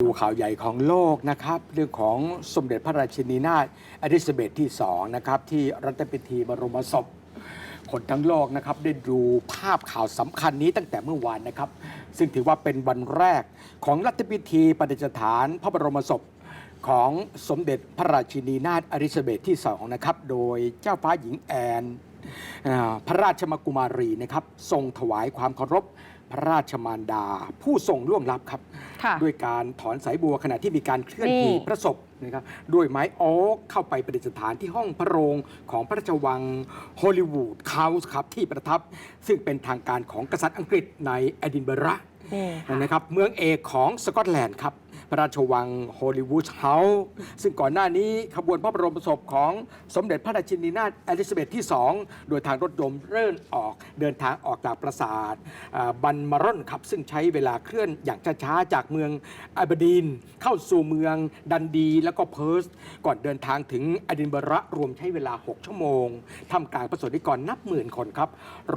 ดูข่าวใหญ่ของโลกนะครับ เรื่องของสมเด็จพระราชินีนาถอลิซาเบธที่สองนะครับที่รัฐพิธีบรมศพ คนทั้งโลกนะครับได้ดูภาพข่าวสำคัญนี้ตั้งแต่เมื่อวานนะครับ ซึ่งถือว่าเป็นวันแรกของรัฐพิธีประดิษฐานพระบรมศพของสมเด็จพระราชินีนาถอลิซาเบธที่สองนะครับ โดยเจ้าฟ้าหญิงแอน พระราชมกุมารีนะครับทรงถวายความเคารพพระราชมารดา ผู้ทรงล่วงลับครับ ค่ะ ด้วยการถอนสายบัวขณะที่มีการเคลื่อนนี่ หีบพระศพนะครับด้วยไม้โอ๊กเข้าไปประดิษฐานที่ห้องพระโรงของพระราชวังฮอลลีวูดเฮาส์ครับที่ประทับซึ่งเป็นทางการของกษัตริย์อังกฤษในเอดินบะระ นี่ค่ะ นะครับเมืองเอกของสกอตแลนด์ครับ พระราชวังฮอลลีวูดเฮาส์ซึ่งก่อนหน้านี้ขบวนพระบรมศพของสมเด็จพระราชินีนาถอลิซาเบธที่ 2 โดยทางรถยนต์เริ่มออกเดินทางออกจากปราสาทบันมารอนครับ ซึ่งใช้เวลาเคลื่อนอย่างช้าๆ จากเมืองอัลบดีน เข้าสู่เมืองดันดีแล้วก็เพิร์สก่อนเดินทางถึงอดินบะระรวมใช้เวลา 6 ชั่วโมงทำกลางประสบนิกรนับหมื่นคนครับ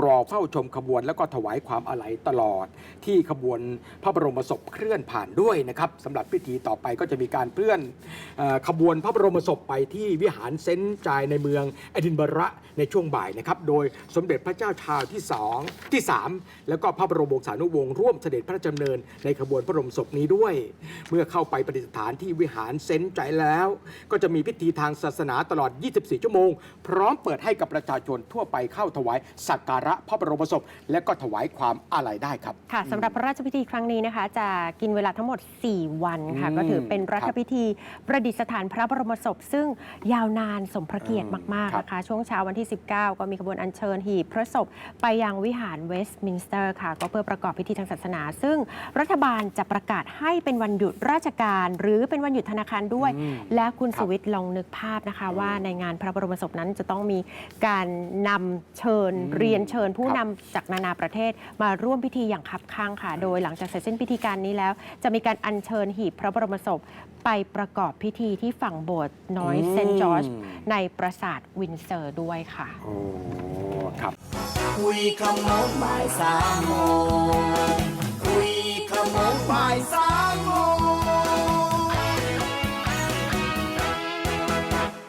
รอเฝ้าชมขบวนแล้วก็ถวายความอาลัยตลอด ที่ขบวนพระบรมศพเคลื่อนผ่านด้วยนะครับสำหรับพิธีต่อไปก็จะมีการเคลื่อนอขบวนพระบรมศพไปที่วิหารเซนต์จายในเมืองเอดินบะระในช่วงบ่ายนะครับ โดยสมเด็จพระเจ้าชาร์ลที่สองที่สามแล้วก็พระบรมวงศานุวงศ์ร่วมเสด็จพระราชดำเนินในขบวนพระบรมศพนี้ด้วย เมื่อเข้าไปประดิษฐานที่วิหารเซนต์จายแล้ว ก็จะมีพิธีทางศาสนาตลอด 24 ชั่วโมง พร้อมเปิดให้กับประชาชนทั่วไปเข้าถวายสักการะพระบรมศพ และก็ถวายความอาลัยได้ครับ ค่ะสำหรับพระราชพิธีครั้งนี้นะคะ จะกินเวลาทั้งหมด 4 วันค่ะอืมก็ถือเป็นรัคฐรับพิธีประดิษฐานพระบรมศพ ซึ่งยาวนานสมพระเกียรติมากครัๆบนะคะ ช่วงเช้าวันที่ 19 ก็มีขบวนอัญเชิญหีบพระศพ ไปยังวิหารเวสต์มินสเตอร์ค่ะ ก็เพื่อประกอบพิธีทางศาสนา ซึ่งรัฐบาลจะประกาศให้เป็นวันหยุดราชการ หรือเป็นวันหยุดธนาคารด้วยอืมและคุณครับสุวิทย์ลองนึกภาพนะคะ ว่าในงานพระบรมศพนั้นจะต้องมีการนำเชิญอืมเรียนเชิญผู้ครับนำจากนานาประเทศมาร่วมพิธีอย่างคับข้างค่ะ โดยหลังจากเสร็จสิ้นพิธีการนี้แล้ว จะมีการอัญเชิญหีีบพระบรมศพ ไปประกอบพิธีที่ฝั่งโบสถ์น้อยเซนจอร์จในปราสาทวินเซอร์ด้วยค่ะ โอ้ครับคุยขโมงบายสามโมงคุยขโมงบายสา